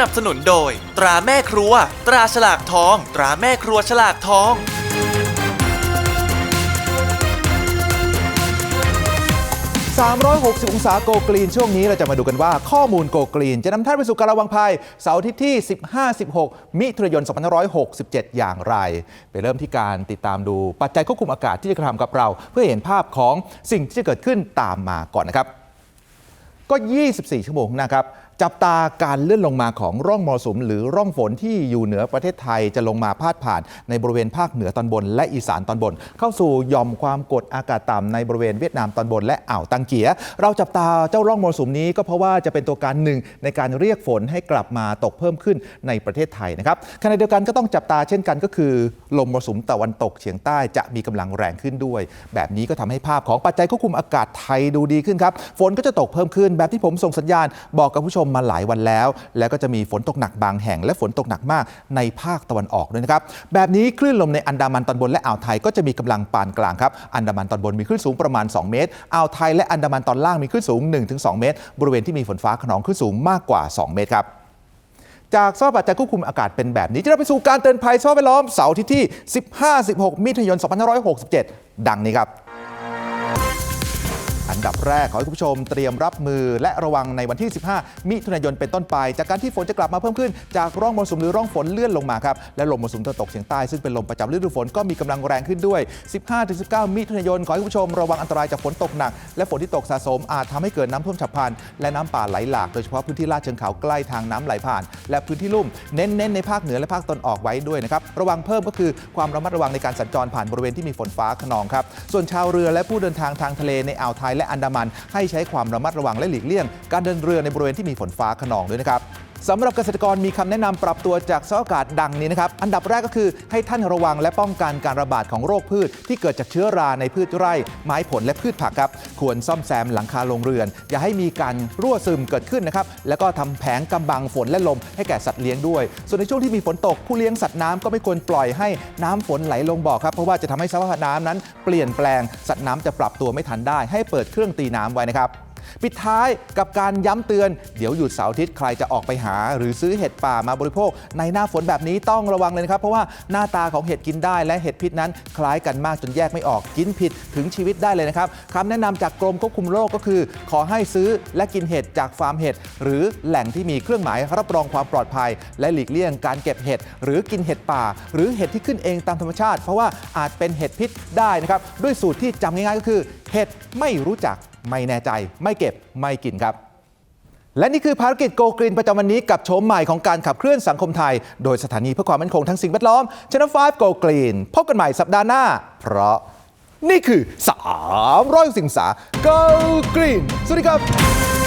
นับสนุนโดย ตราแม่ครัว ตราฉลากทอง ตราแม่ครัวฉลากทอง 360 องศาโกกรีน ช่วงนี้เราจะมาดูกันว่าข้อมูลโกกรีน จะนำท่านไปสู่การระวังภัยเสาร์อาทิตย์ที่ 15-16 มิถุนายน 2567 อย่างไร ไปเริ่มที่การติดตามดูปัจจัยควบคุมอากาศที่จะกระทำกับเรา เพื่อเห็นภาพของสิ่งที่จะเกิดขึ้นตามมาก่อนนะครับ ก็ 24 ชั่วโมงนะครับ จับตาการเลื่อนลงมาของร่องมรสุมหรือร่องฝนที่อยู่เหนือประเทศไทยจะลงมาพาดผ่าน ในบริเวณภาคเหนือตอนบน และอีสานตอนบน เข้าสู่หย่อมความกดอากาศต่ำในบริเวณเวียดนามตอนบนและอ่าวตังเกีย เราจับตาเจ้าร่องมรสุมนี้ก็เพราะว่าจะเป็นตัวการหนึ่งในการเรียกฝนให้กลับมาตกเพิ่มขึ้นในประเทศไทยนะครับขณะเดียวกันก็ต้องจับตาเช่นกันก็คือ ลมมรสุมตะวันตกเฉียงใต้จะมีกำลังแรงขึ้นด้วย แบบนี้ก็ทำให้ภาพของปัจจัยควบคุมอากาศไทยดูดีขึ้นครับฝนก็จะตกเพิ่มขึ้นแบบที่ผมส่งสัญญาณบอกกับผู้ชมมาหลายวันแล้ว แล้วก็จะมีฝนตกหนักบางแห่ง และฝนตกหนักมากในภาคตะวันออกด้วยนะครับ แบบนี้คลื่นลมในอันดามันตอนบนและอ่าวไทยก็จะมีกำลังปานกลางครับอันดามันตอนบนมีคลื่นสูงประมาณ 2 เมตรอ่าวไทยและอันดามันตอนล่างมีคลื่นสูง 1-2 เมตร บริเวณที่มีฝนฟ้าขนองคลื่นสูงมากกว่า 2 เมตรครับจากสภาพปัจจัยควบคุมอากาศเป็นแบบนี้จะเราไปสู่การเตือนภัยสภาพแวดล้อมเสาร์ที่ที่ 15-16 มิถุนายน 2567 ดังนี้ครับ อันดับแรกขอให้คุณผู้ชมเตรียมรับมือและระวังในวันที่ 15 มิถุนายนเป็นต้นไป จากการที่ฝนจะกลับมาเพิ่มขึ้น จากร่องมรสุมหรือร่องฝนเลื่อนลงมาครับและลมมรสุมตะวันตกเฉียงใต้ซึ่งเป็นลมประจำฤดูฝนก็มีกำลังแรงขึ้นด้วย 15-19 มิถุนายนขอให้คุณผู้ชมระวังอันตรายจากฝนตกหนัก และฝนที่ตกสะสมอาจทำให้เกิดน้ำท่วมฉับพลันและน้ำป่าไหลหลากโดยเฉพาะพื้นที่ลาดเชิงเขาใกล้ทางน้ำไหลผ่าน และพื้นที่ลุ่มเน้นๆในภาคเหนือและภาคตะวันออกไว้ด้วยนะครับระวังเพิ่มก็คือความระมัดระวังในการสัญจรผ่านบริเวณที่มีฝนฟ้าขนองครับส่วนชาวเรือและผู้เดินทางทางทะเลในอ่าวไทยและอันดามัน ให้ใช้ความระมัดระวังและหลีกเลี่ยง การเดินเรือในบริเวณที่มีฝนฟ้าขนองด้วยนะครับ สำหรับเกษตรกรมีคำแนะนำปรับตัวจากสภาพอากาศดังนี้นะครับอันดับแรกก็คือให้ท่านระวังและป้องกันการระบาดของโรคพืช ที่เกิดจากเชื้อราในพืชไร่ ไม้ผลและพืชผักครับควรซ่อมแซมหลังคาโรงเรือน อย่าให้มีการรั่วซึมเกิดขึ้นนะครับแล้วก็ทำแผงกำบังฝนและลม ให้แก่สัตว์เลี้ยงด้วย ส่วนในช่วงที่มีฝนตกผู้เลี้ยงสัตว์น้ำก็ไม่ควรปล่อยให้น้ำฝนไหลลงบ่อครับเพราะว่าจะทำให้สภาพน้ำนั้น เปลี่ยนแปลงสัตว์น้ำจะปรับตัวไม่ทันได้ ให้เปิดเครื่องตีน้ำไว้นะครับ ปิดท้ายกับการย้ำเตือน เดี๋ยวหยุดเสาร์อาทิตย์ใครจะออกไปหา หรือซื้อเห็ดป่ามาบริโภค ในหน้าฝนแบบนี้ต้องระวังเลยนะครับ เพราะว่าหน้าตาของเห็ดกินได้และเห็ดพิษนั้น คล้ายกันมากจนแยกไม่ออกกินผิดถึงชีวิตได้เลยนะครับคำแนะนำจากกรมควบคุมโรคก็คือ ขอให้ซื้อและกินเห็ดจากฟาร์มเห็ดหรือแหล่งที่มีเครื่องหมายรับรองความปลอดภัย และหลีกเลี่ยงการเก็บเห็ดหรือกินเห็ดป่า หรือเห็ดที่ขึ้นเองตามธรรมชาติ เพราะว่าอาจเป็นเห็ดพิษได้นะครับด้วยสูตรที่จำง่ายๆก็คือเห็ดไม่รู้จัก ไม่แน่ใจไม่เก็บไม่กินครับ และนี่คือภารกิจโกกรีนประจำวันนี้กับโฉมใหม่ของการขับเคลื่อนสังคมไทย โดยสถานีเพื่อความมั่นคงทั้งสิ่งแวดล้อม Channel 5 Go Green พบกันใหม่สัปดาห์หน้า เพราะนี่คือ300สิงสา Go Green สวัสดีครับ